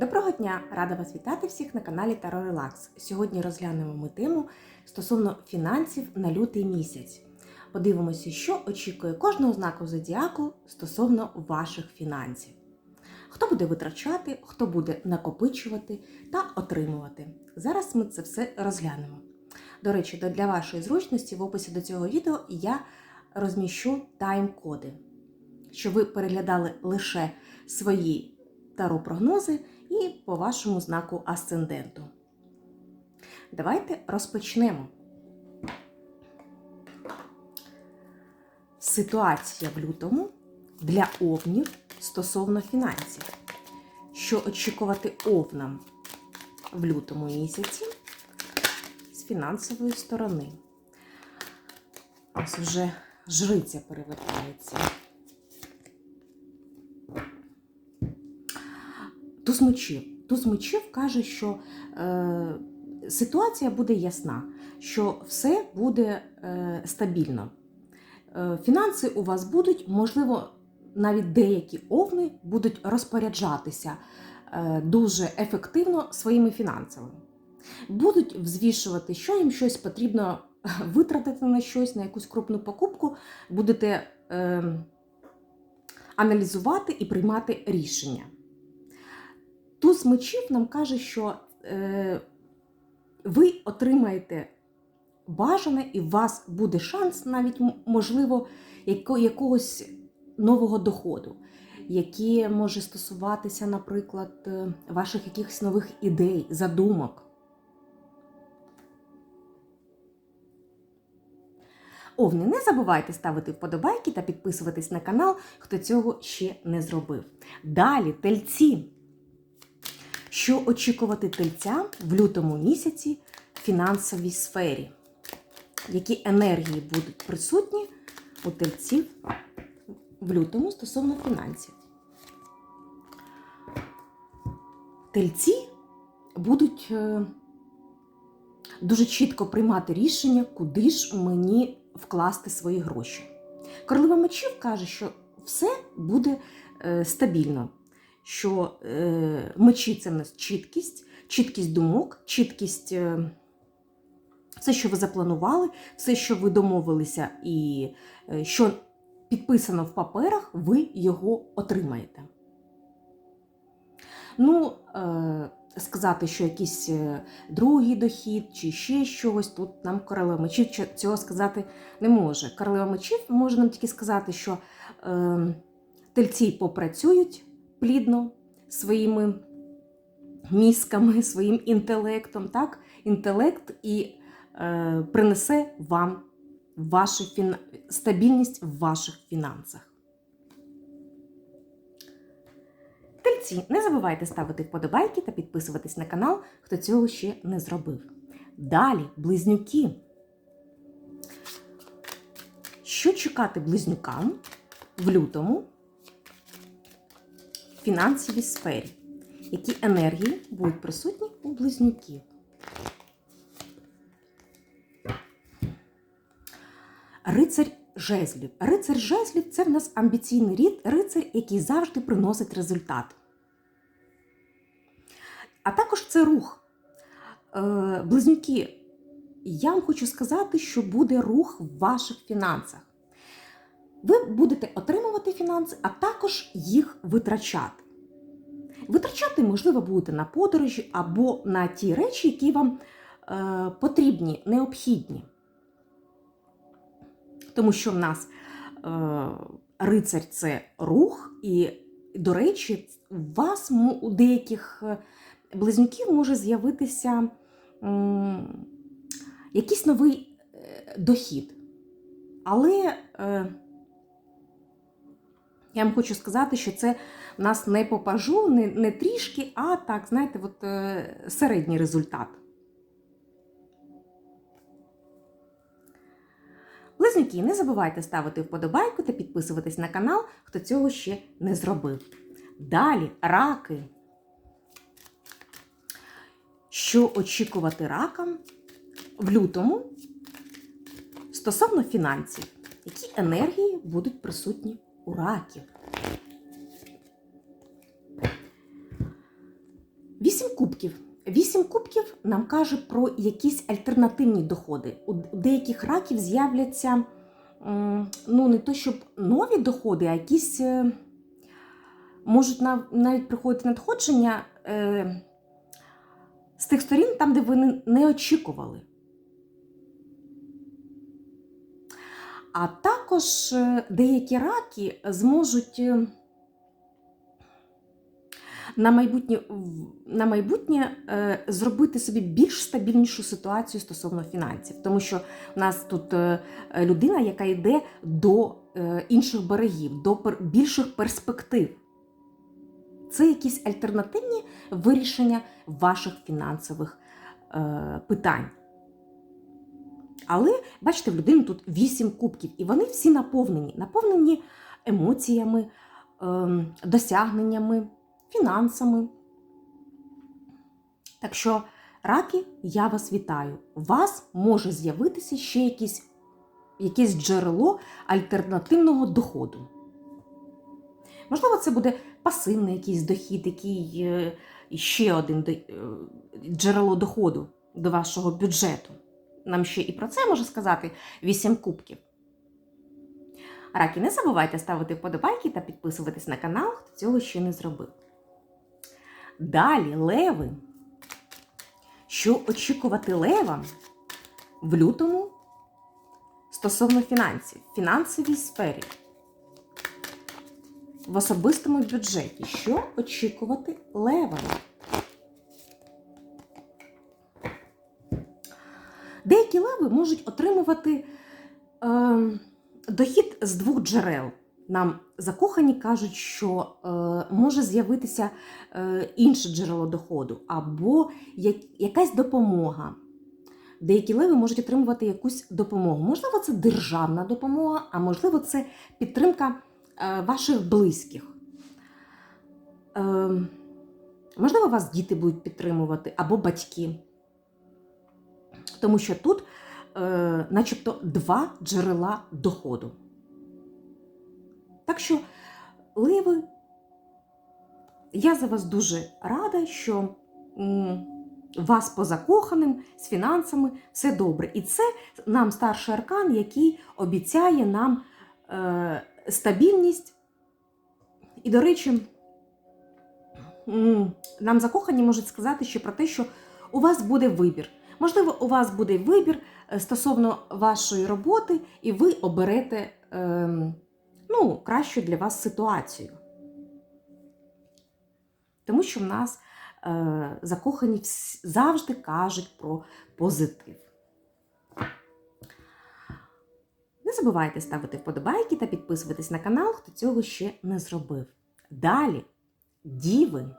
Доброго дня! Рада вас вітати всіх на каналі Таро Релакс. Сьогодні розглянемо ми тему стосовно фінансів на лютий місяць. Подивимося, що очікує кожного знаку зодіаку стосовно ваших фінансів. Хто буде витрачати, хто буде накопичувати та отримувати. Зараз ми це все розглянемо. До речі, для вашої зручності в описі до цього відео я розміщу тайм-коди, щоб ви переглядали лише свої таро-прогнози і по вашому знаку асценденту. Давайте розпочнемо. Ситуація в лютому для овнів стосовно фінансів. Що очікувати овнам в лютому місяці з фінансової сторони? Ось вже жриця перевертається. Туз мечів. Туз мечів каже, що е, ситуація буде ясна, що все буде е, стабільно. Е, фінанси у вас будуть, можливо, навіть деякі овни будуть розпоряджатися е, дуже ефективно своїми фінансами. Будуть взвішувати, що їм щось потрібно витратити на щось, на якусь крупну покупку, будете е, аналізувати і приймати рішення. Туз мечів нам каже, що е, ви отримаєте бажане, і у вас буде шанс, навіть, можливо, яко, якогось нового доходу, який може стосуватися, наприклад, е, ваших якихось нових ідей, задумок. Овни, не забувайте ставити вподобайки та підписуватись на канал, хто цього ще не зробив. Далі, тельці. Що очікувати тельцям в лютому місяці в фінансовій сфері? Які енергії будуть присутні у тельців в лютому стосовно фінансів? Тельці будуть е, дуже чітко приймати рішення, куди ж мені вкласти свої гроші. Королева мечів каже, що все буде е, стабільно що е, мечі це в нас чіткість, чіткість думок, чіткість е, все, що ви запланували, все, що ви домовилися, і е, що підписано в паперах, ви його отримаєте. Ну, е, сказати, що якийсь е, другий дохід чи ще щось, тут нам королева мечів цього сказати не може. Королева мечів може нам тільки сказати, що е, тельці попрацюють плідно своїми мізками, своїм інтелектом, так? інтелект і е, принесе вам вашу фін... стабільність в ваших фінансах. Тельці, не забувайте ставити вподобайки та підписуватись на канал, хто цього ще не зробив. Далі, близнюки. Що чекати близнюкам в лютому фінансовій сфері. Які енергії будуть присутні у близнюків? Рицарь жезлів. Рицар жезлів це в нас амбіційний рід, рицар, який завжди приносить результат. А також це рух. Е, близнюки, я вам хочу сказати, що буде рух в ваших фінансах. Ви будете отримувати фінанси, а також їх витрачати. Витрачати, можливо, будете на подорожі або на ті речі, які вам е, потрібні, необхідні. Тому що в нас е, рицарь це рух, і, до речі, у вас у деяких е, близнюків може з'явитися е, якийсь новий е, дохід. Але е, я вам хочу сказати, що це в нас не по пажу, не, не трішки, а так, знаєте, от, е, середній результат. Близнюки, не забувайте ставити вподобайку та підписуватись на канал, хто цього ще не зробив. Далі раки. Що очікувати ракам в лютому стосовно фінансів? Які енергії будуть присутні у раків? кубків. Вісім кубків нам каже про якісь альтернативні доходи. У деяких раків з'являться ну, не то щоб нові доходи, а якісь е, можуть нав- навіть приходити надходження е, з тих сторін, там, де ви не- не очікували. А також е, деякі раки зможуть е, на майбутнє, на майбутнє е, зробити собі більш стабільнішу ситуацію стосовно фінансів. Тому що в нас тут людина, яка йде до інших берегів, до більших перспектив. Це якісь альтернативні вирішення ваших фінансових питань. Але бачите, в людини тут вісім кубків, і вони всі наповнені, наповнені емоціями, ем, досягненнями, фінансами. Так що, раки, я вас вітаю. У вас може з'явитися ще якісь, якесь джерело альтернативного доходу. Можливо, це буде пасивний якийсь дохід, який е, ще один е, джерело доходу до вашого бюджету. Нам ще і про це може сказати 8 кубків. Раки, не забувайте ставити вподобайки та підписуватись на канал, хто цього ще не зробив. Далі леви. Що очікувати левам в лютому стосовно фінансів, фінансовій сфері, в особистому бюджеті? Що очікувати левам? Деякі леви можуть отримувати е, дохід з двох джерел. Нам закохані кажуть, що е, може з'явитися е, інше джерело доходу або як, якась допомога. Деякі леви можуть отримувати якусь допомогу. Можливо, це державна допомога, а можливо, це підтримка е, ваших близьких. Е, можливо, вас діти будуть підтримувати або батьки. Тому що тут, е, начебто, два джерела доходу. Так що, Ливи, я за вас дуже рада, що вас по закоханим з фінансами все добре. І це нам старший аркан, який обіцяє нам е, стабільність. І, до речі, нам закохані можуть сказати ще про те, що у вас буде вибір. Можливо, у вас буде вибір е, стосовно вашої роботи, і ви оберете ем, ну, кращу для вас ситуацію. Тому що в нас е, закохані завжди кажуть про позитив. Не забувайте ставити вподобайки та підписуватись на канал, хто цього ще не зробив. Далі, діви.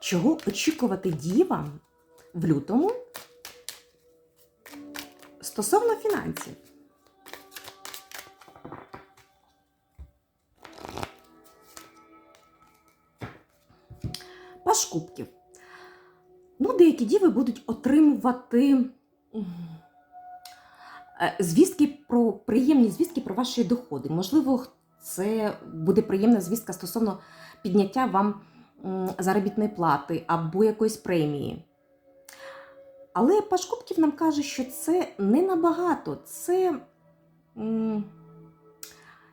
Чого очікувати дівам в лютому стосовно фінансів? Паш кубків. Ну, деякі діви будуть отримувати е, звістки про приємні звістки про ваші доходи. Можливо, це буде приємна звістка стосовно підняття вам заробітної плати або якоїсь премії. Але Паш Кубків нам каже, що це не набагато, це м,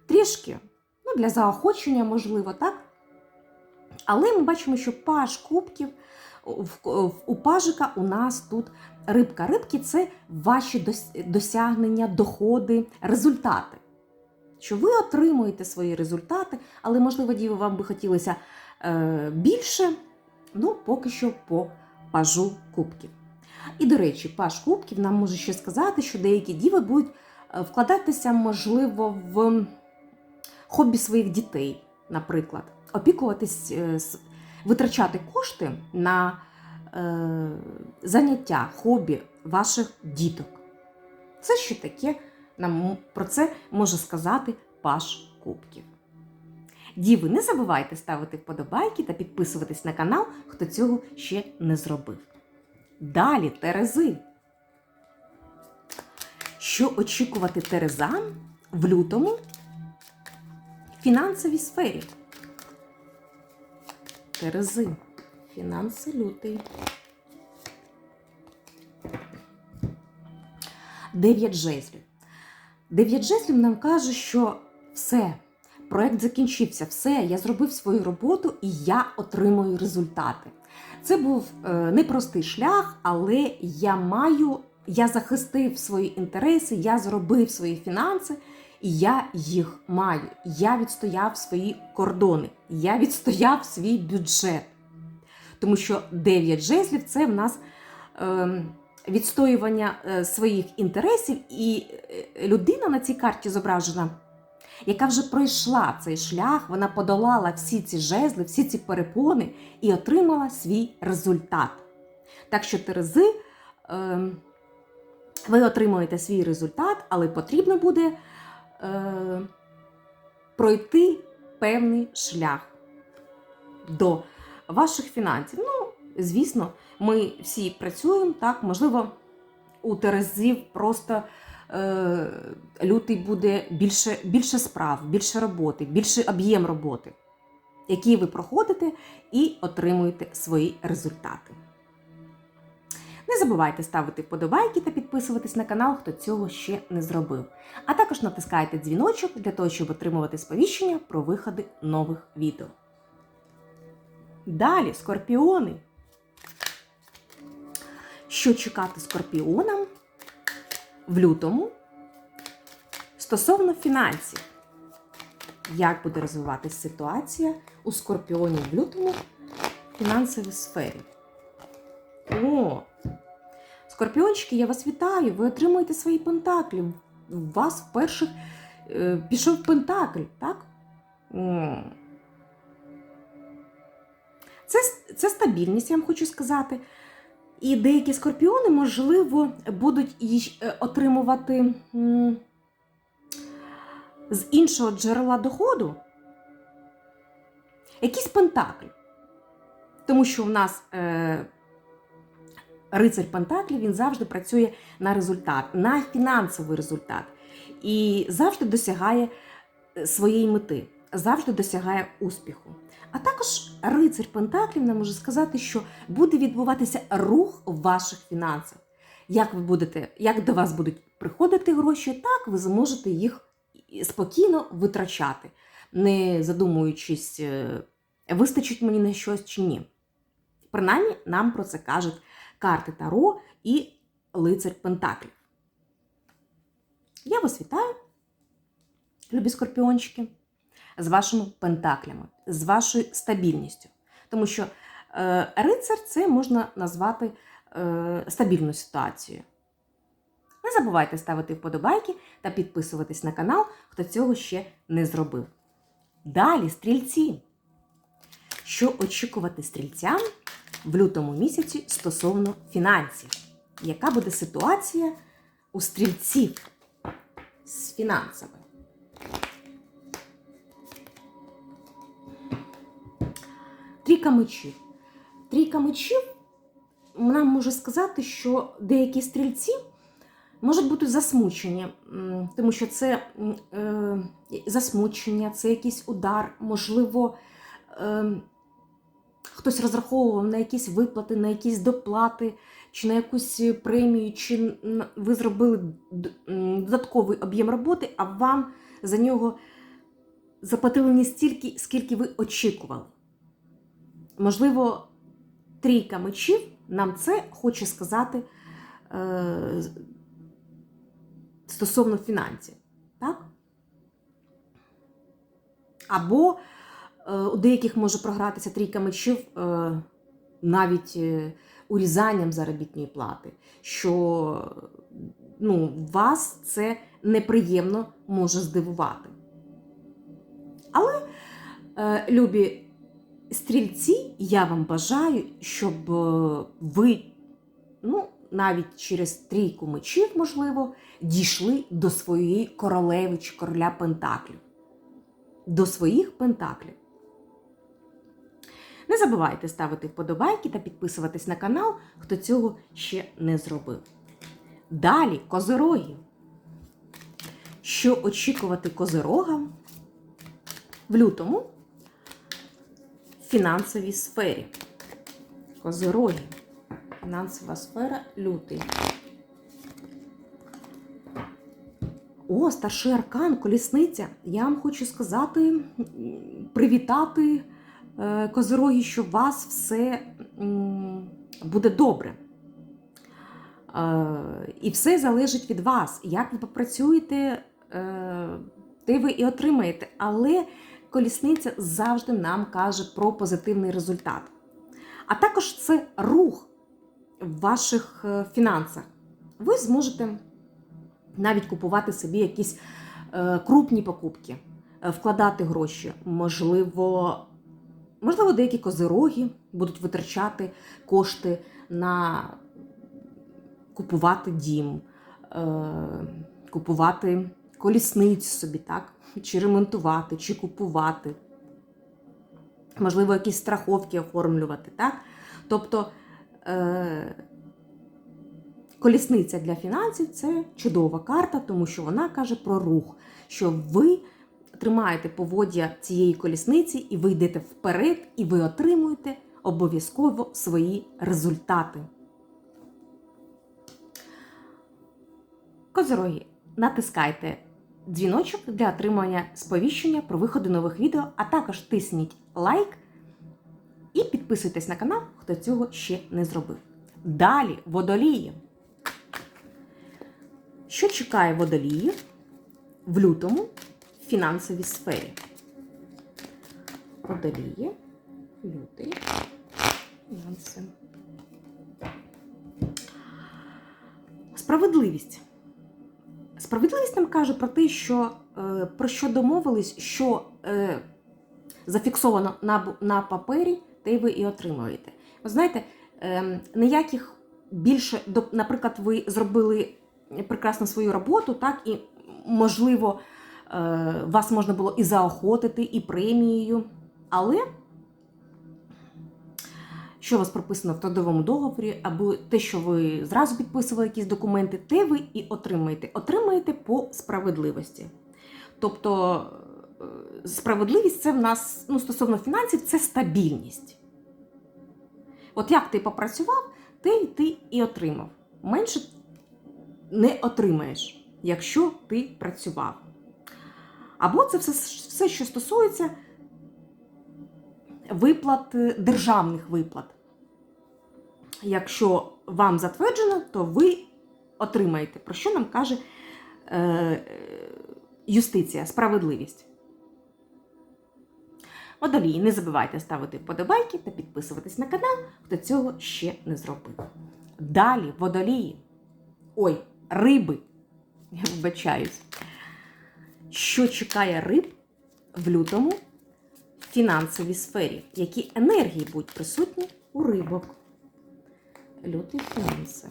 трішки ну, для заохочення, можливо, так? Але ми бачимо, що паж кубків у пажика у нас тут рибка. Рибки це ваші дос- досягнення, доходи, результати. Що ви отримуєте свої результати, але, можливо, діви, вам би хотілося е, більше. Ну, поки що по пажу кубків. І, до речі, паж кубків нам може ще сказати, що деякі діви будуть е, вкладатися, можливо, в хобі своїх дітей, наприклад, опікуватись, е, витрачати кошти на е, заняття, хобі ваших діток. Це що таке? Нам про це може сказати паш кубків. Діви, не забувайте ставити вподобайки та підписуватись на канал, хто цього ще не зробив. Далі Терези. Що очікувати Терезам в лютому в фінансовій сфері? Терези. Фінанси лютий. Дев'ять жезлів. Дев'ять жезлів нам каже, що все, проект закінчився, все, я зробив свою роботу і я отримую результати. Це був е, непростий шлях, але я маю, я захистив свої інтереси, я зробив свої фінанси, і я їх маю. Я відстояв свої кордони, я відстояв свій бюджет. Тому що 9 жезлів це в нас е, відстоювання е, своїх інтересів, і е, людина на цій карті зображена, яка вже пройшла цей шлях, вона подолала всі ці жезли, всі ці перепони і отримала свій результат. Так що Терези, е, ви отримуєте свій результат, але потрібно буде е, пройти певний шлях до ваших фінансів. Ну, звісно, ми всі працюємо, так, можливо, у Терезів просто лютий буде більше, більше справ, більше роботи, більший об'єм роботи, які ви проходите і отримуєте свої результати. Не забувайте ставити вподобайки та підписуватись на канал, хто цього ще не зробив. А також натискайте дзвіночок для того, щоб отримувати сповіщення про виходи нових відео. Далі скорпіони. Що чекати скорпіонам в лютому стосовно фінансів? Як буде розвиватися ситуація у скорпіонів в лютому в фінансовій сфері? О! Скорпіончики, я вас вітаю! Ви отримуєте свої пентаклі. У вас вперше е, пішов пентакль, так? Це, це стабільність, я вам хочу сказати. І деякі скорпіони, можливо, будуть е, отримувати з іншого джерела доходу якийсь пентакль. Тому що в нас е, рицарь Пентаклів він завжди працює на результат, на фінансовий результат. І завжди досягає е, своєї мети, завжди досягає успіху. А також рицарь Пентаклів нам може сказати, що буде відбуватися рух в ваших фінансах. Як ви будете, як до вас будуть приходити гроші, так ви зможете їх спокійно витрачати, не задумуючись, е, вистачить мені на щось чи ні. Принаймні, нам про це кажуть карти Таро і лицар Пентаклів. Я вас вітаю, любі скорпіончики, з вашими пентаклями, з вашою стабільністю. Тому що е, рицар це можна назвати е, стабільну ситуацію. Не забувайте ставити вподобайки та підписуватись на канал, хто цього ще не зробив. Далі стрільці. Що очікувати стрільцям в лютому місяці стосовно фінансів? Яка буде ситуація у стрільців з фінансами? Трійка мечів. Трійка мечів нам може сказати, що деякі стрільці можуть бути засмучені, тому що це е, засмучення, це якийсь удар, можливо, е, хтось розраховував на якісь виплати, на якісь доплати, чи на якусь премію, чи ви зробили додатковий об'єм роботи, а вам за нього заплатили не стільки, скільки ви очікували. Можливо, трійка мечів нам це хоче сказати е, стосовно фінансів. Так? Або е, у деяких може програтися трійка мечів е, навіть е, урізанням заробітної плати, що ну, вас це неприємно може здивувати. Але, е, любі стрільці, я вам бажаю, щоб е, ви, ну, навіть через трійку мечів, можливо, дійшли до своєї королеви чи короля Пентаклів. До своїх пентаклів. Не забувайте ставити вподобайки та підписуватись на канал, хто цього ще не зробив. Далі козироги. Що очікувати козирогам в лютому фінансовій сфері? Козироги. Фінансова сфера лютий. О, старший аркан, колісниця. Я вам хочу сказати, привітати е, козироги, що у вас все буде добре. Е, І все залежить від вас. Як ви попрацюєте, е, те ви і отримаєте. Але колісниця завжди нам каже про позитивний результат. А також це рух в ваших е, фінансах. Ви зможете навіть купувати собі якісь е, крупні покупки, е, вкладати гроші. Можливо, можливо, деякі козироги будуть витрачати кошти на купувати дім, купувати колісницю собі, так? чи ремонтувати, чи купувати. Можливо, якісь страховки оформлювати. Так? Тобто е, колісниця для фінансів це чудова карта, тому що вона каже про рух, що ви тримаєте поводдя цієї колісниці, і ви йдете вперед, і ви отримуєте обов'язково свої результати. Козороги, натискайте дзвіночок для отримання сповіщення про виходи нових відео, а також тисніть лайк і підписуйтесь на канал, хто цього ще не зробив. Далі водолії. Що чекає водоліїв в лютому в фінансовій сфері? Водолії, лютий, фінанси. Справедливість. Справедливість нам каже про те, що е, про що домовились, що е, зафіксовано на, на папері, те ви і отримуєте. Ви знаєте, е, ніяких більше, до- наприклад, ви зробили прекрасно свою роботу, так, і, можливо, е, вас можна було і заохотити, і премією, але що у вас прописано в трудовому договорі, або те, що ви зразу підписували якісь документи, те ви і отримаєте. Отримаєте по справедливості. Тобто е, справедливість це в нас ну, стосовно фінансів це стабільність. От як ти попрацював, те ти і отримав. Менше не отримаєш, якщо ти працював. Або це все, все що стосується виплат, е, державних виплат. Якщо вам затверджено, то ви отримаєте, про що нам каже е, юстиція, справедливість. Водолії, не забувайте ставити вподобайки та підписуватись на канал, хто цього ще не зробив. Далі водолії. Ой, риби. Я вибачаюсь. Що чекає риб в лютому в фінансовій сфері? Які енергії будуть присутні у рибок? Лютий фінанси.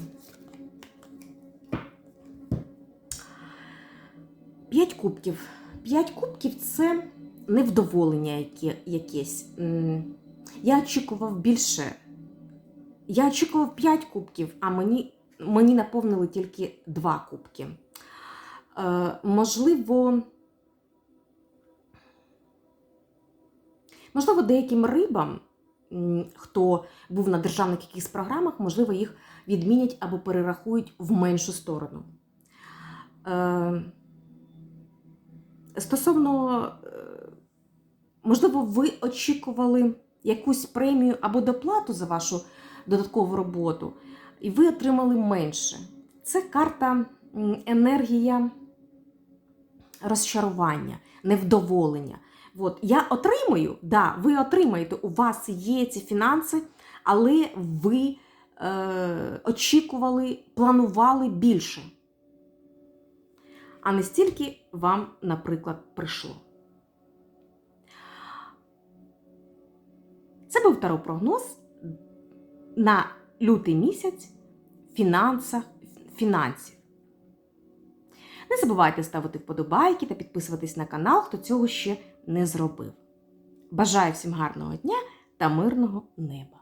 П'ять кубків. П'ять кубків це невдоволення якесь. Я очікував більше. Я очікував 5 кубків, а мені, мені наповнили тільки 2 кубки. Е, можливо, можливо, деяким рибам, хто був на державних якихось програмах, можливо, їх відмінять або перерахують в меншу сторону. Е, стосовно, е, можливо, ви очікували якусь премію або доплату за вашу додаткову роботу, і ви отримали менше. Це карта енергія розчарування, невдоволення. От, я отримую, да, ви отримаєте, у вас є ці фінанси, але ви е, очікували, планували більше. А не стільки вам, наприклад, прийшло. Це був таропрогноз на лютий місяць фінансах, фінансів. Не забувайте ставити вподобайки та підписуватись на канал, хто цього ще не зробив. Бажаю всім гарного дня та мирного неба!